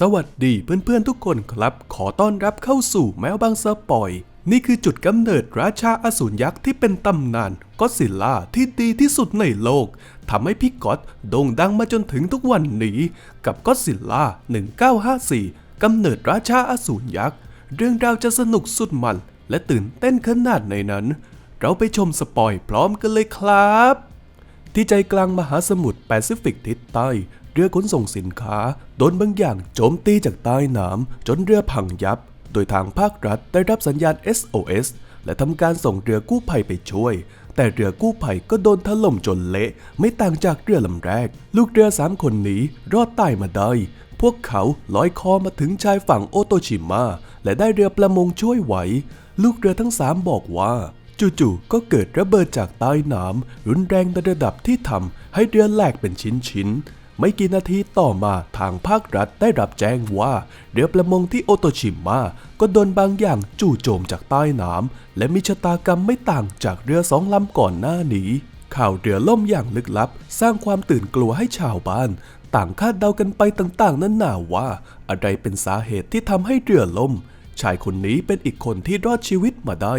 สวัสดีเพื่อนๆทุกคนครับ ขอต้อนรับเข้าสู่แมวบางสปอย นี่คือจุดกำเนิดราชาอสูรยักษ์ที่เป็นตำนานก็อดซิลล่าที่ดีที่สุดในโลกทำให้พี่ก๊อตโด่งดังมาจนถึงทุกวันนี้ กับก็อดซิลล่า 1954กำเนิดราชาอสูรยักษ์ เรื่องราวจะสนุกสุดมัน และตื่นเต้นขนาดไหนนั้น เราไปชมสปอยพร้อมกันเลยครับที่ใจกลางมหาสมุทรแปซิฟิกทิศใต้ เรือขนส่งสินค้าโดนบางอย่างโจมตีจากใต้น้ำจนเรือพังยับ โดยทางภาครัฐได้รับสัญญาณ SOS และทำการส่งเรือกู้ภัยไปช่วย แต่เรือกู้ภัยก็โดนถล่มจนเละ ไม่ต่างจากเรือลำแรก ลูกเรือสามคนนี้รอดตายมาได้ พวกเขาลอยคอมาถึงชายฝั่งโอโตชิมะและได้เรือประมงช่วยไว้ลูกเรือทั้งสามบอกว่าจู่ๆ ก็เกิดระเบิดจากใต้น้ำรุนแรงในระดับที่ทำให้เรือแหลกเป็นชิ้นๆ ไม่กี่นาทีต่อมาทางภาครัฐได้รับแจ้งว่า เรือประมงที่โอโตชิมะก็โดนบางอย่างจู่โจมจากใต้น้ำและมีชะตากรรมไม่ต่างจากเรือสองลำก่อนหน้านี้ ข่าวเรือล่มอย่างลึกลับ สร้างความตื่นกลัวให้ชาวบ้าน ต่างคาดเดากันไปต่างๆ นั้นนาว่า อะไรเป็นสาเหตุที่ทำให้เรือล่ม ชายคนนี้เป็นอีกคนที่รอดชีวิตมาได้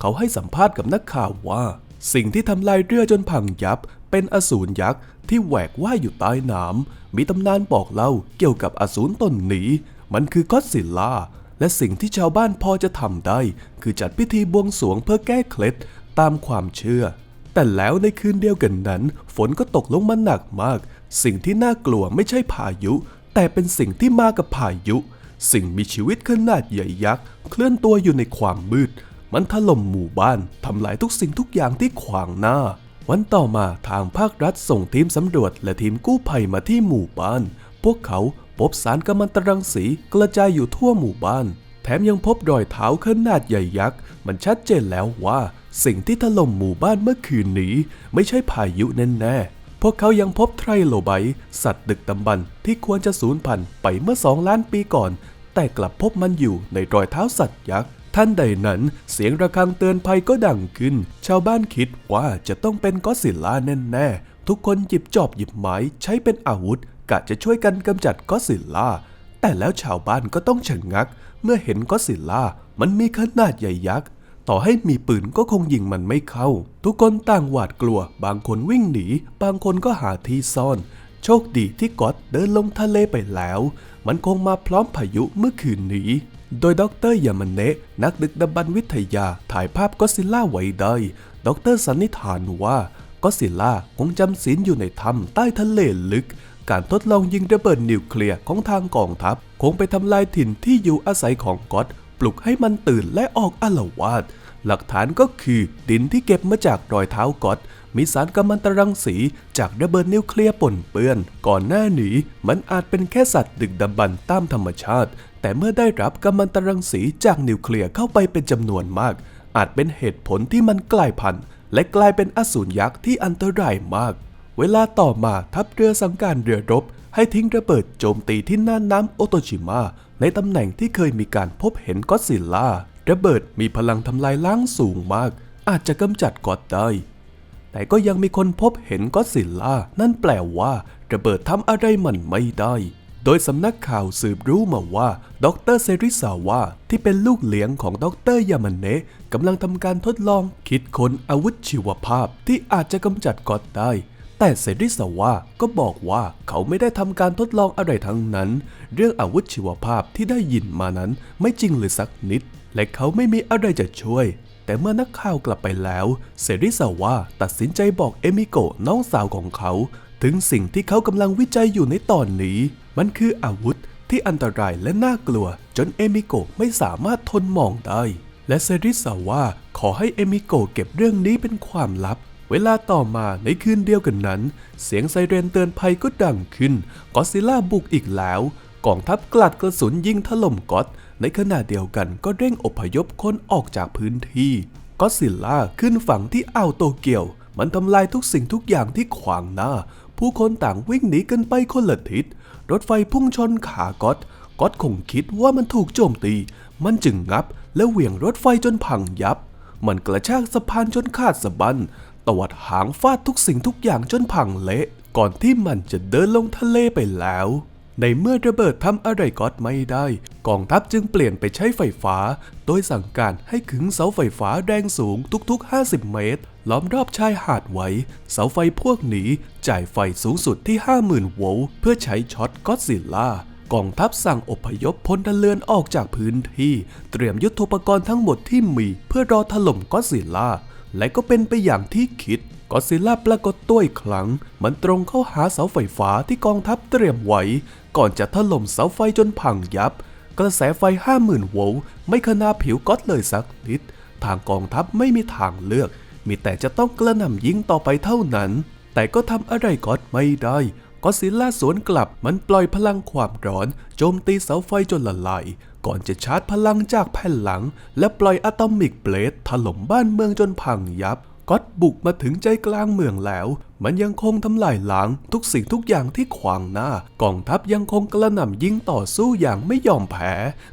เขาให้สัมภาษณ์กับนักข่าวว่า สิ่งที่ทำลายเรือจนพังยับ เป็นอสูรยักษ์ที่แหวกว่ายอยู่ใต้น้ำมีตำนานบอกเล่าเกี่ยวกับอสูรตนนี้ มันคือก็อดซิลล่า และสิ่งที่ชาวบ้านพอจะทำได้ คือจัดพิธีบวงสรวงเพื่อแก้เคล็ดตามความเชื่อ แต่แล้วในคืนเดียวกันนั้น ฝนก็ตกลงมาหนักมาก สิ่งที่น่ากลัวไม่ใช่พายุ แต่เป็นสิ่งที่มากับพายุ สิ่งมีชีวิตขนาดใหญ่ยักษ์เคลื่อนตัวอยู่ในความมืด มันถล่มหมู่บ้านทำลายทุกสิ่งทุกอย่างที่ขวางหน้า วันต่อมาทางภาครัฐส่งทีมสำรวจและทีมกู้ภัยมาที่หมู่บ้าน พวกเขาพบสารกัมมันตรังสีกระจายอยู่ทั่วหมู่บ้าน แถมยังพบรอยเท้าขนาดใหญ่ยักษ์ มันชัดเจนแล้วว่า สิ่งที่ถล่มหมู่บ้านเมื่อคืนนี้ ไม่ใช่พายุแน่ๆพวกเขายังพบไทรโลไบต์สัตว์ดึกดำบรรที่ควรจะสูญพันธุ์ไปเมื่อสองล้านปีก่อน แต่กลับพบมันอยู่ในรอยเท้าสัตว์ยักษ์ ท่านใดนั้นเสียงระฆังเตือนภัยก็ดังขึ้น ชาวบ้านคิดว่าจะต้องเป็นก็อดซิลล่าแน่ๆ ทุกคนหยิบจอบหยิบไม้ใช้เป็นอาวุธกะจะช่วยกันกำจัดก็อดซิลล่า แต่แล้วชาวบ้านก็ต้องชะงงัก เมื่อเห็นก็อดซิลล่ามันมีขนาดใหญ่ยักษ์ต่อให้มีปืนก็คงยิงมันไม่เข้า ทุกคนต่างหวาดกลัว บางคนวิ่งหนี บางคนก็หาที่ซ่อน โชคดีที่ก๊อตเดินลงทะเลไปแล้ว มันคงมาพร้อมพายุเมื่อคืนนี้ โดยดรยามันเนะนักดึกดำบรรวิทยาถ่ายภาพก็ซิลล่าไว้ได้ดรสันนิษฐานว่าก็ซิลล่าคงจำศีลอยู่ในถ้ำใต้ทะเลลึก การทดลองยิงระเบิดนิวเคลียร์ของทางกองทัพ คงไปทำลายถิ่นที่อยู่อาศัยของก๊อตปลุกให้มันตื่นและออกอาละวาดหลักฐานก็คือดินที่เก็บมาจากรอยเท้าก๊อต มีสารกัมมันตรังสี จากระเบิดนิวเคลียร์ปนเปื้อน ก่อนหน้านี้มันอาจเป็นแค่สัตว์ดึกดำบรรตามธรรมชาติ แต่เมื่อได้รับกัมมันตรังสีจากนิวเคลียร์เข้าไปเป็นจำนวนมาก อาจเป็นเหตุผลที่มันกลายพันธุ์และกลายเป็นอสูรยักษ์ที่อันตรายมาก เวลาต่อมาทัพเรือสังการเรือรบ ให้ทิ้งระเบิดโจมตีที่น่านน้ำโอโตชิมะในตำแหน่งที่เคยมีการพบเห็นก็อดซิลล่าระเบิดมีพลังทำลายล้างสูงมาก อาจจะกำจัดกอตได้ แต่ก็ยังมีคนพบเห็นก็อดซิลล่า นั่นแปลว่าระเบิดทำอะไรมันไม่ได้ โดยสำนักข่าวสืบรู้มาว่า ดรเซริซาวะที่เป็นลูกเลี้ยงของดรยามันเนะกำลังทำการทดลองคิดค้นอาวุธชีวภาพที่อาจจะกำจัดกอตได้ แต่เซริซาวะก็บอกว่าเขาไม่ได้ทำการทดลองอะไรทั้งนั้น เรื่องอาวุธชีวภาพที่ได้ยินมานั้นไม่จริงเลยสักนิด และเขาไม่มีอะไรจะช่วย แต่เมื่อนักข่าวกลับไปแล้วเซริซาวะตัดสินใจบอกเอมิโกะน้องสาวของเขา ถึงสิ่งที่เขากำลังวิจัยอยู่ในตอนนี้ มันคืออาวุธที่อันตรายและน่ากลัว จนเอมิโกะไม่สามารถทนมองได้ และเซริซาวะขอให้เอมิโกะเก็บเรื่องนี้เป็นความลับ เวลาต่อมาในคืนเดียวกันนั้น เสียงไซเรนเตือนภัยก็ดังขึ้น กอซิล่าบุกอีกแล้ว กองทัพกลัดกระสุนยิงถล่มก๊อต ในขณะเดียวกันก็เร่งอพยพคนออกจากพื้นที่ก็ซิลล่าขึ้นฝั่งที่อ่าวโตเกียว มันทำลายทุกสิ่งทุกอย่างที่ขวางหน้า ผู้คนต่างวิ่งหนีกันไปคนละทิศ รถไฟพุ่งชนขาก๊อตก๊อตคงคิดว่ามันถูกโจมตี มันจึงงับและเหวี่ยงรถไฟจนพังยับ มันกระชากสะพานจนขาดสะบั้นตวัดหางฟาดทุกสิ่งทุกอย่างจนพังเละ ก่อนที่มันจะเดินลงทะเลไปแล้ว ในเมื่อระเบิดทำอะไรก็ไม่ได้ กองทัพจึงเปลี่ยนไปใช้ไฟฟ้า โดยสั่งการให้ขึงเสาไฟฟ้าแรงสูงทุกๆ 50 เมตร ล้อมรอบชายหาดไว้ เสาไฟพวกนี้จ่ายไฟสูงสุดที่ 50,000 โวลต์เพื่อใช้ช็อตก็อดซิลล่ากองทัพสั่งอพยพพลเรือนออกจากพื้นที่ เตรียมยุทโธปกรณ์ทั้งหมดที่มีเพื่อรอถล่มก็อดซิลล่า และก็เป็นไปอย่างที่คิดก็อดซิลล่าปรากฏตัวอีกครั้ง มันตรงเข้าหาเสาไฟฟ้าที่กองทัพเตรียมไว้ ก่อนจะถล่มเสาไฟจนพังยับ กระแสไฟ 50,000 โวลต์ไม่ขนาผิวก๊อตเลยสักนิด ทางกองทัพไม่มีทางเลือก มีแต่จะต้องกระหน่ำยิงต่อไปเท่านั้น แต่ก็ทำอะไรก๊อตไม่ได้ก็อดซิลล่าสวนกลับมันปล่อยพลังความร้อน โจมตีเสาไฟจนละลายก่อนจะชาร์จพลังจากแผ่นหลัง และปล่อยอะตอมิกเบลดถล่มบ้านเมืองจนพังยับ ก็อดบุกมาถึงใจกลางเมืองแล้ว มันยังคงทำลายล้างทุกสิ่งทุกอย่างที่ขวางหน้า กองทัพยังคงกระหน่ำยิงต่อสู้อย่างไม่ยอมแพ้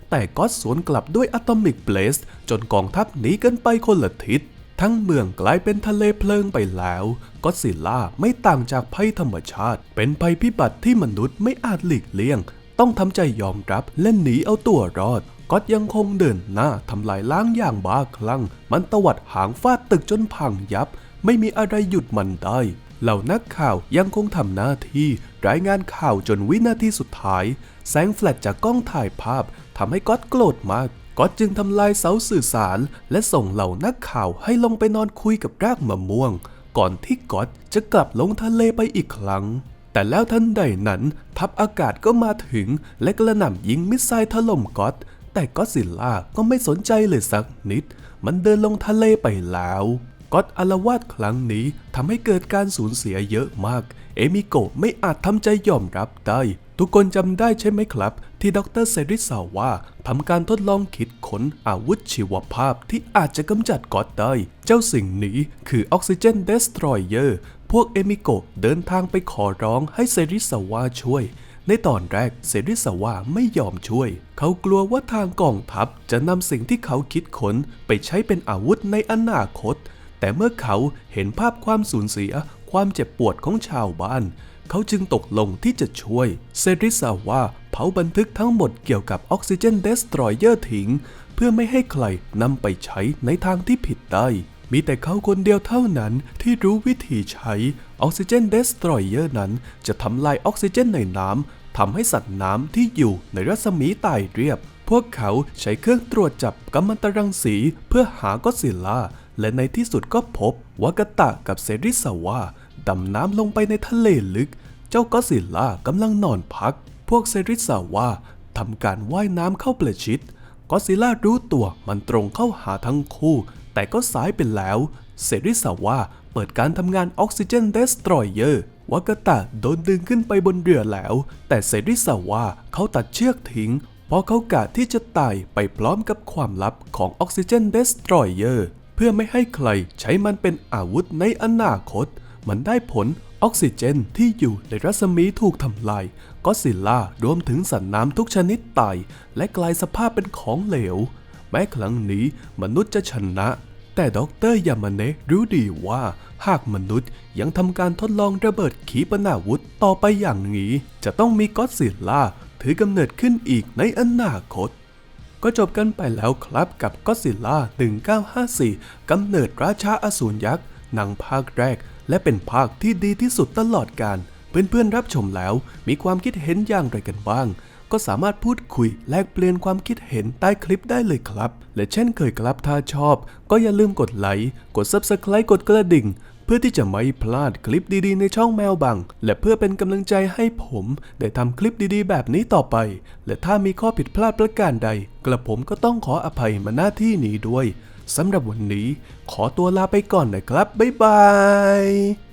แต่ก็อดสวนกลับด้วยอะตอมิกเบลสจนกองทัพหนีกันไปคนละทิศ ทั้งเมืองกลายเป็นทะเลเพลิงไปแล้วก็ซิลล่าไม่ต่างจากภัยธรรมชาติ เป็นภัยพิบัติที่มนุษย์ไม่อาจหลีกเลี่ยง ต้องทำใจยอมรับและหนีเอาตัวรอด ก็อดยังคงเดินหน้าทำลายล้างอย่างบ้าคลั่ง มันตวัดหางฟาดตึกจนพังยับ ไม่มีอะไรหยุดมันได้ เหล่านักข่าวยังคงทำหน้าที่ รายงานข่าวจนวินาทีสุดท้าย แสงแฟลชจากกล้องถ่ายภาพทำให้ก๊อตโกรธมากก๊อตจึงทำลายเสาสื่อสาร และส่งเหล่านักข่าวให้ลงไปนอนคุยกับรากมะม่วง ก่อนที่ก๊อตจะกลับลงทะเลไปอีกครั้ง แต่แล้วทันใดนั้น ทัพอากาศก็มาถึงและกระหน่ำยิงมิสไซล์ถล่มก๊อต แต่ก็อดซิลล่าก็ไม่สนใจเลยสักนิด มันเดินลงทะเลไปแล้วก็อดอาวาสครั้งนี้ทำให้เกิดการสูญเสียเยอะมาก เอมิโกะไม่อาจทำใจยอมรับได้ ทุกคนจำได้ใช่ไหมครับ ที่ดรเซริสาว่าทำการทดลองคิดค้นอาวุธชีวภาพที่อาจจะกำจัดก๊อตได้ เจ้าสิ่งนี้คือออกซิเจนเดสทรอยเออร์พวกเอมิโกะเดินทางไปขอร้องให้เซริสาว่าช่วย ในตอนแรกเซริสาวาไม่ยอมช่วย เขากลัวว่าทางกองทัพจะนำสิ่งที่เขาคิดค้นไปใช้เป็นอาวุธในอนาคต แต่เมื่อเขาเห็นภาพความสูญเสีย ความเจ็บปวดของชาวบ้าน เขาจึงตกลงที่จะช่วย เซริสาวาเผาบันทึกทั้งหมดเกี่ยวกับออกซิเจนเดสทรอยเออร์ทิ้งเพื่อไม่ให้ใครนำไปใช้ในทางที่ผิดได้มีแต่เขาคนเดียวเท่านั้นที่รู้วิธีใช้ออกซิเจนเดสทรอยเออร์นั้นจะทำลายออกซิเจนในน้ำ ทำให้สัตว์น้ำที่อยู่ในรัศมีตายเรียบ พวกเขาใช้เครื่องตรวจจับกัมมันตรังสี เพื่อหาก็ซิลล่า และในที่สุดก็พบวากาตะกับเซริสาวาดำน้ำลงไปในทะเลลึก เจ้าก็ซิลล่ากำลังนอนพัก พวกเซริสาวาทำการว่ายน้ำเข้าประชิดก็ซิลล่ารู้ตัวมันตรงเข้าหาทั้งคู่ แต่ก็สายไปแล้ว เซริสาวาเปิดการทำงานออกซิเจนเดสทรอยเออร์ วากาตะโดนดึงขึ้นไปบนเรือแล้ว แต่เซริสาวาเขาตัดเชือกทิ้ง เพราะเขากะที่จะตายไปพร้อมกับความลับของออกซิเจนเดสทรอยเออร์เพื่อไม่ให้ใครใช้มันเป็นอาวุธในอนาคต มันได้ผลออกซิเจนที่อยู่ในรัศมีถูกทำลายก็ซิลล่ารวมถึงสัตว์น้ำทุกชนิดตาย และกลายสภาพเป็นของเหลว แม้ครั้งนี้มนุษย์จะชนะ แต่ดรยามาเนะรู้ดีว่า หากมนุษย์ยังทำการทดลองระเบิดขีปนาวุธต่อไปอย่างนี้ จะต้องมีก็อดซิลล่าถือกำเนิดขึ้นอีกในอนาคต ก็จบกันไปแล้วครับกับก็ซิลล่า 1954กำเนิดราชาอสูรยักษ์หนังภาคแรก และเป็นภาคที่ดีที่สุดตลอดการเพื่อนๆรับชมแล้วมีความคิดเห็นอย่างไรกันบ้าง ก็สามารถพูดคุยแลกเปลี่ยนความคิดเห็นใต้คลิปได้เลยครับ และเช่นเคยครับถ้าชอบ ก็อย่าลืมกดไลค์กด Subscribe กดกระดิ่ง เพื่อที่จะไม่พลาดคลิปดีๆ ในช่องแมวบัง และเพื่อเป็นกำลังใจให้ผมได้ทำคลิปดีๆ แบบนี้ต่อไป และถ้ามีข้อผิดพลาดประการใด กระผมก็ต้องขออภัยมาหน้าที่นี้ด้วยสำหรับวันนี้ ขอตัวลาไปก่อนนะครับบ๊ายบาย